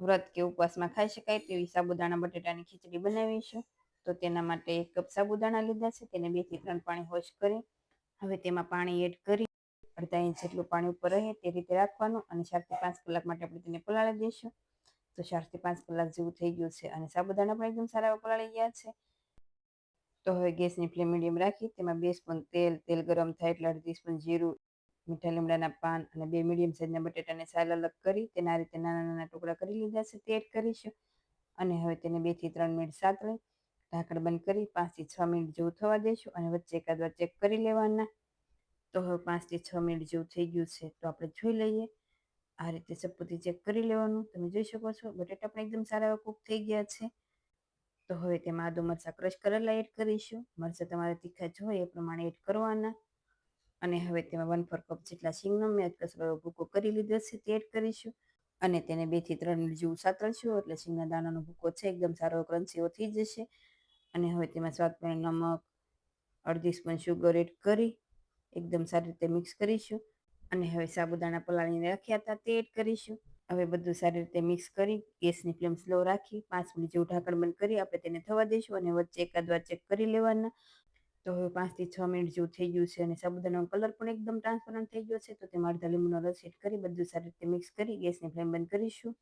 વ્રત કે ઉપવાસમાં ખાઈ શકાય તેવી સાબુદાણા, બટેટાની ખીચડી બનાવીશું. તો તેના માટે એક કપ સાબુદાણા લીધા છે. તેને બેથી ત્રણ પાણી વોશ કરી હવે તેમાં પાણી એડ કરી અડધા ઇંચ જેટલું પાણી ઉપર રહે તે રીતે રાખવાનું અને ચારથી પાંચ કલાક માટે આપણે તેને પલાળી દઈશું. તો ચારથી પાંચ કલાક જેવું થઈ ગયું છે અને સાબુદાણા પણ એકદમ સારા પલાળી ગયા છે. તો હવે ગેસની ફ્લેમ મીડિયમ રાખી. તેમાં બે સ્પૂન તેલ તેલ ગરમ થાય એટલે અડધી સ્પૂન જીરું મીઠા લીમડાના પાન અને બે મીડિયમ સાઇઝના બટેટાને સાલ અલગ કરી તેના રીતે નાના નાના ટુકડા કરી લીધા છે. તે એડ કરીશું. અને હવે તેને બેથી ત્રણ મિનિટ સાતળી ઢાંકણ બંધ કરી પાંચથી છ મિનિટ જેવું થવા દઈશું અને વચ્ચે એકાદ વાર ચેક કરી લેવાના. તો હવે પાંચથી છ મિનિટ જેવું થઈ ગયું છે. તો આપણે જોઈ લઈએ. આ રીતે સપોતી ચેક કરી લેવાનું. તમે જોઈ શકો છો, બટેટા પણ એકદમ સારા એવા કૂક થઈ ગયા છે. તો હવે તેમાં આદુ મરચાં ક્રશ કરેલા એડ કરીશું. મરચાં તમારે તીખા જોઈએ એ પ્રમાણે એડ કરવાના. અને હવે તેમાં વન ફોર કપ જેટલા શીંગનો મેં કસરો ભૂકો કરી લીધો છે, તે એડ કરીશું. અને તેને બેથી ત્રણ મિનિટ જેવું સાતળશું એટલે શીંગના દાણાનો ભૂકો છે, એકદમ સારો ક્રંચીઓ થઈ જશે. અને હવે તેમાં સ્વાદ પ્રમાણે નમક, અડધી સ્પૂન શુગર એડ કરી, એકદમ સારી રીતે મિક્સ કરીશું. અને હવે સાબુદાણા પલાળીને રાખ્યા હતા, તે એડ કરીશું. હવે બધું સારી રીતે મિક્સ કરી, ગેસની ફ્લેમ સ્લો રાખી, પાંચ મિનિટ જેવું ઢાંકણ બંધ કરી, આપણે તેને થવા દઈશું અને વચ્ચે એકાદ વાર ચેક કરી લેવાના. તો હવે પાંચથી છ મિનિટ જેવું થઈ ગયું છે અને સાબુદાણાનો કલર પણ એકદમ ટ્રાન્સપરન્ટ થઈ ગયો છે. તો તેમાં અડધા લીંબુનો રસ એડ કરી બધું સારી રીતે મિક્સ કરી ગેસની ફ્લેમ બંધ કરીશું.